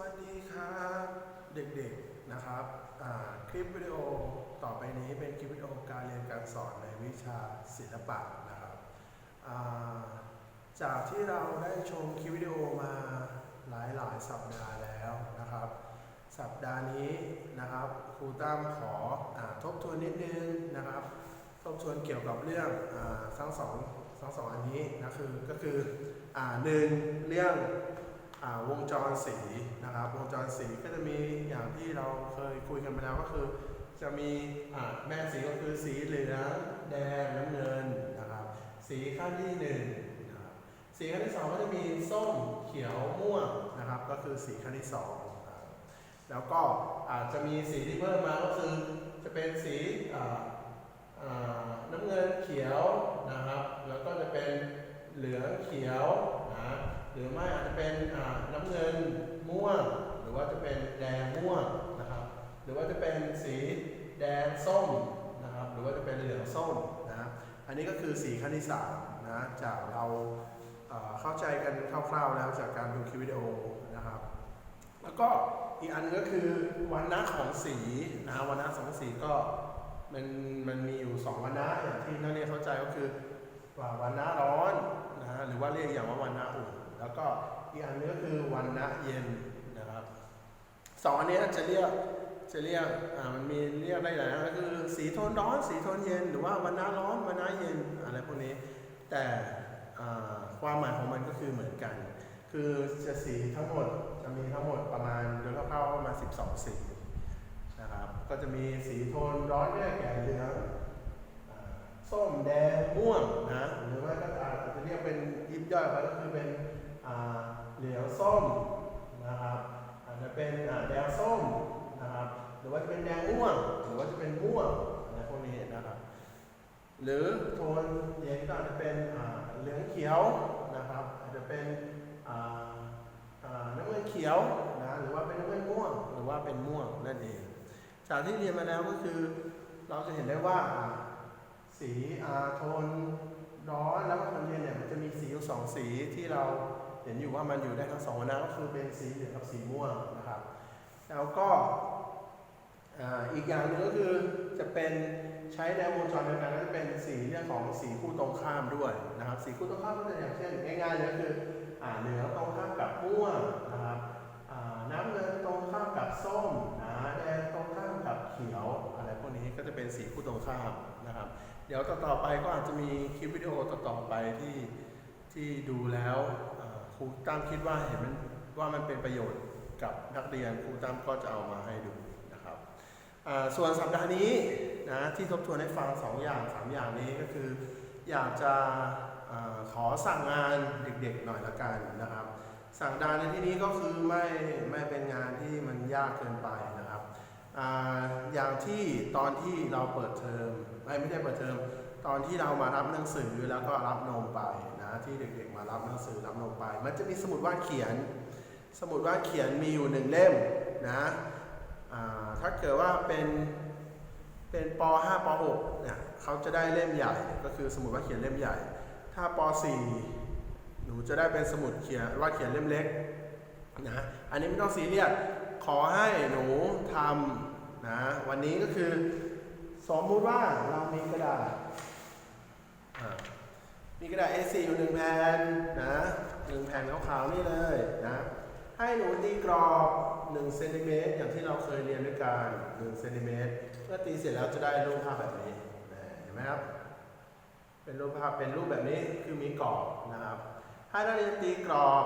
วัสดีครับเด็กๆนะครับคลิปวิดีโอต่อไปนี้เป็นคลิปวิดีโอการเรียนการสอนในวิชาศิลปะนะครับาจากที่เราได้ชมคลิปวิดีโอมาหลายๆ สัปดาห์แล้วนะครับ สัปดาห์นี้นะครับครูตั้มขออทบทวนนิดนึงนะครับ ทบทวนเกี่ยวกับเรื่องอทั้งสองทั้งสองอันนี้นะคือก็คืออหนึ่งเรื่อง วงจรสีนะครับ วงจรสีก็จะมีอย่างที่เราเคยคุยกันไปแล้วก็คือ จะมีแม่สีก็คือสีเหลืองแดงน้ำเงินนะครับ สีขั้นที่หนึ่งนะครับสีขั้นที่สองก็จะมีส้มเขียวม่วงนะครับ ก็คือสีขั้นที่สองแล้วก็อาจจะมีสีที่เพิ่มมาก็คือจะเป็นสีอ่าอ่าน้ำเงินเขียวนะครับ แล้วก็จะเป็นเหลืองเขียว หรือไม่อาจจะเป็นอ่าน้ำเงินม่วง หรือว่าจะเป็นแดงม่วงนะครับ หรือว่าจะเป็นสีแดงส้มนะครับ หรือว่าจะเป็นเหลืองส้มนะ อันนี้ก็คือสีขั้นที่สามนะ จากเราเข้าใจกันคร่าวๆแล้วจากการดูคลิปวิดีโอนะครับ แล้วก็อีกอันก็คือวันนะของสีนะวันนะของสีก็มันมันมีอยู่สองวันนะอย่างที่นักเรียนเข้าใจก็คือว่าวันนะร้อนนะฮะหรือว่าเรียกอย่างว่าวันนะอุ่น แล้วก็อีกอันนึงก็คือวันนะเย็นนะครับสองอันนี้จะเรียกจะเรียกอ่ามันมีเรียกได้หลายอย่างก็คือสีโทนร้อน สีโทนเย็น หรือว่าวันนะร้อนวันนะเย็นอะไรพวกนี้ แต่ความหมายของมันก็คือเหมือนกัน คือจะสีทั้งหมดจะมีทั้งหมดประมาณโดยคร่าวๆประมาณ 12 สีนะครับ ก็จะมีสีโทนร้อนแก่เหลืองส้มแดงม่วงนะหรือว่าก็อาจจะเรียกเป็นยิบย่อยไปก็คือเป็น เหลืองส้มนะครับอาจจะเป็นแดงส้มนะครับหรือว่าจะเป็นแดงม่วงหรือว่าจะเป็นม่วงอะไรพวกนี้นะครับ หรือโทนเย็นก็อาจจะเป็นเหลืองเขียวนะครับ อาจจะเป็นน้ำเงินเขียวนะหรือว่าเป็นน้ำเงินม่วง หรือว่าเป็นม่วงนั่นเอง จากที่เรียนมาแล้วก็คือเราจะเห็นได้ว่าสีโทนร้อนแล้วก็โทนเย็นเนี่ยมันจะมีสีอยู่สองสีที่เรา ห็นอยู่ว่ามันอยู่ได้ทั้งสองนะก็คือเป็นสีเหลืองกับสีม่วงนะครับ แล้วก็อ,อีกอย่างหนึงก็คือจะเป็นใช้แนวงจรเดียวกันก็จะเป็นสีเรื่องของสีคู่ตรงข้ามด้วยนะครับ สีคู่ตรงข้ามก็จะอย่างเช่นง่ายๆเลยก็คือเหลืองตรงข้ามกับม่วงนะครับน้ำเงินตรงข้ามกับส้มนะแดงตรงข้ามกับเขียวอะไรพวกนี้ก็จะเป็นสีคู่ตรงข้ามนะครับ เดี๋ยวต่อๆไปก็อาจจะมีคลิปวิดีโอต่อๆไปที่ที่ดูแล้ว รูตั้มคิดว่าเห็นมันว่ามันเป็นประโยชน์กับนักเรียนครูตั้มก็จะเอามาให้ดูนะครับส่วนสัปดาห์นี้นะที่ทบทวนให้ฟังสองอย่างสามอย่างนี้ก็คือ อยากจะอขอสั่งงานเด็กๆหน่อยละกันนะครับ สั่งงานในที่นี้ก็คือไม่ไม่เป็นงานที่มันยากเกินไปนะ อย่างที่ตอนที่เราเปิดเทอมไม่ไม่ได้เปิดเทอมตอนที่เรามารับหนังสือแล้วก็รับนมไปนะที่เด็กๆมารับหนังสือรับนมไป มันจะมีสมุดวาดเขียน สมุดวาดเขียนมีอยู่หนึ่งเล่มนะถ้าเกิดว่าเป็นเป็นป .5 ป .6 เนี่ยเขาจะได้เล่มใหญ่ก็คือสมุดวาดเขียนเล่มใหญ่ ถ้าป .4 หนูจะได้เป็นสมุดเขียนวาดเขียนเล่มเล็กนะอันนี้ไม่ต้องซีเรียส อให้หนูทำนะวันนี้ก็คือ สมมุติว่าเรามีกระดาษมีกระดาษ A4 อยู่หนึ่งแผ่นนะหนึ่งแผ่นขาวๆนี่เลยนะให้หนูตีกรอบ1เซนติเมตรอย่างที่เราเคยเรียนด้วยกัน1เซนติเมตรเมื่อตีเสร็จแล้วจะได้รูปภาพแบบนี้เห็นไหมครับ เป็นรูปภาพเป็นรูปแบบนี้คือมีกรอบนะครับ ให้นักเรียนตีกรอบ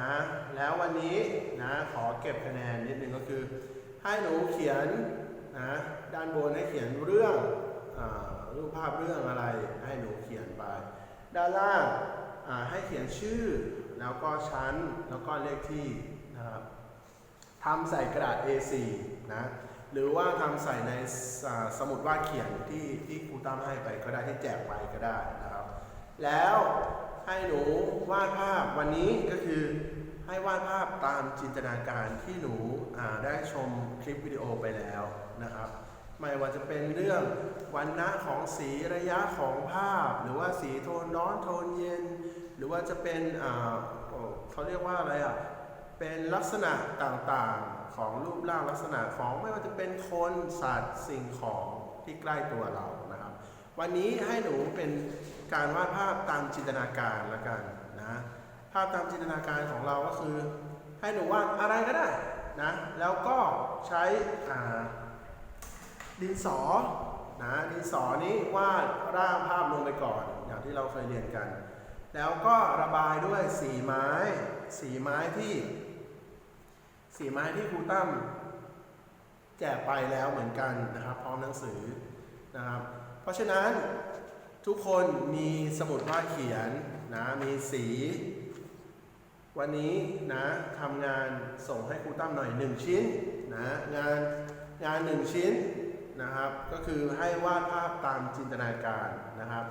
นะ แล้ววันนี้นะขอเก็บคะแนนนิดนึงก็คือ ให้หนูเขียนนะด้านบนให้เขียนเรื่องอรูปภาพเรื่องอะไร ให้หนูเขียนไป ด้านล่างให้เขียนชื่อ แล้วก็ชั้นแล้วก็เลขที่นะครับทำใส่กระดาษ A4 นะหรือว่าทำใส่ในสสมุดวาดเขียนที่ที่ครูตั้มให้ไปก็ได้ที่แจกไปก็ได้นะครับ แล้ว ให้หนูวาดภาพวันนี้ก็คือให้วาดภาพตามจินตนาการที่หนูได้ชมคลิปวิดีโอไปแล้วนะครับ ไม่ว่าจะเป็นเรื่องวันณะของสีระยะของภาพ หรือว่าสีโทนร้อนโทนเย็น หรือว่าจะเป็นเขาเรียกว่าอะไรอะเป็นลักษณะต่างๆของรูปร่างลักษณะของไม่ว่าจะเป็นคนสัตว์สิ่งของที่ใกล้ตัวเรา วันนี้ให้หนูเป็นการวาดภาพตามจินตนาการละกันนะ ภาพตามจินตนาการของเราก็คือ ให้หนูวาดอะไรก็ได้นะ แล้วก็ใช้ดินสอนะดินสอนี้วาดร่างภาพลงไปก่อน อย่างที่เราเคยเรียนกัน แล้วก็ระบายด้วยสีไม้ สีไม้ที่สีไม้ที่ครูตั้มแจกไปแล้วเหมือนกันนะครับ พร้อมหนังสือนะครับ เพราะฉะนั้นทุกคนมีสมุดวาดเขียนนะมีสี วันนี้นะทำงานส่งให้ครูตั้มหน่อยหนึ่งชิ้นนะงานงานหนึ่งชิ้นนะครับ ก็คือให้วาดภาพตามจินตนาการนะครับ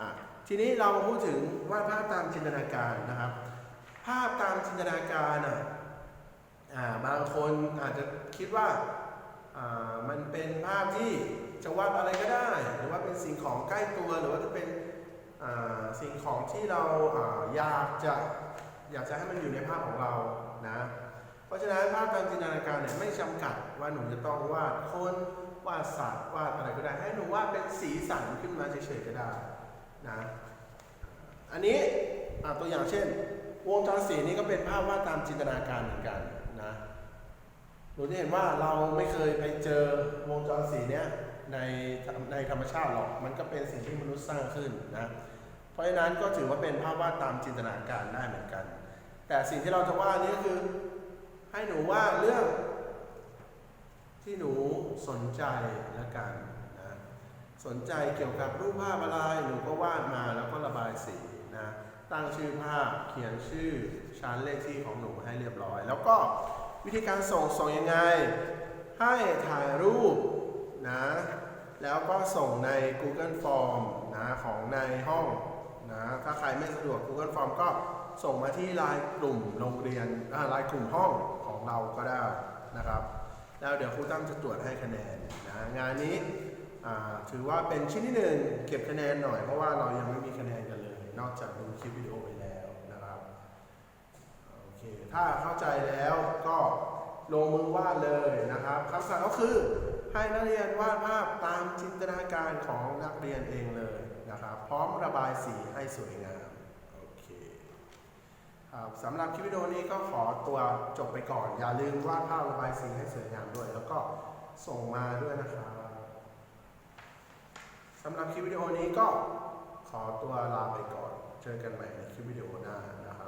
อะทีนี้เรามาพูดถึงวาดภาพตามจินตนาการนะครับ ภาพตามจินตนาการอะอ่าบางคนอาจจะคิดว่า มันเป็นภาพที่จะวาดอะไรก็ได้ หรือว่าเป็นสิ่งของใกล้ตัวหรือว่าจะเป็นสิ่งของที่เราออยากจะอยากจะให้มันอยู่ในภาพของเรานะ เพราะฉะนั้นภาพตามจินตนาการเนี่ยไม่จำกัดว่าหนูจะต้องวาดคนวาดสัตว์วาดอะไรก็ได้ให้หนูวาดเป็นสีสันขึ้นมาเฉยๆก็ได้นะอันนี้ตัวอย่างเช่น วงจรสีนี้ก็เป็นภาพวาดตามจินตนาการเหมือนกัน หนูจะเห็นว่าเราไม่เคยไปเจอวงจรสีเนี้ยในในธรรมชาติหรอก มันก็เป็นสิ่งที่มนุษย์สร้างขึ้นนะ เพราะฉะนั้นก็ถือว่าเป็นภาพวาดตามจินตนาการได้เหมือนกัน แต่สิ่งที่เราจะวาดนี้ก็คือ ให้หนูวาดเรื่อง ที่หนูสนใจละกันนะสนใจเกี่ยวกับรูปภาพอะไรหนูก็วาดมาแล้วก็ระบายสีนะตั้งชื่อภาพเขียนชื่อชั้นเลขที่ของหนูให้เรียบร้อย แล้วก็ วิธีการส่งส่งยังไง ให้ถ่ายรูปนะ แล้วก็ส่งใน Google Form นะของในห้องนะ ถ้าใครไม่สะดวก Google Form ก็ส่งมาที่ไลน์กลุ่มโรงเรียนไลน์กลุ่มห้องของเราก็ได้นะครับ แล้วเดี๋ยวครูตั้มจะตรวจให้คะแนนนะงานนี้ถือว่าเป็นชิ้นที่หนึ่งเก็บคะแนนหน่อยเพราะว่าเรายังไม่มีคะแนนกันเลย นอกจากดูคลิปวิดีโอไปแล้วนะครับโอเค ถ้าเข้าใจแล้วก็ลงมือวาดเลยนะครับคำสั่งก็คือให้นักเรียนวาดภาพตามจินตนาการของนักเรียนเองเลยนะครับ พร้อมระบายสีให้สวยงามโอเคครับสำหรับคลิปวิดีโอนี้ก็ขอตัวจบไปก่อน อย่าลืมวาดภาพระบายสีให้สวยงามด้วย แล้วก็ส่งมาด้วยนะครับสำหรับคลิปวิดีโอนี้ก็ขอตัวลาไปก่อน เจอกันใหม่ในคลิปวิดีโอหน้านะครับ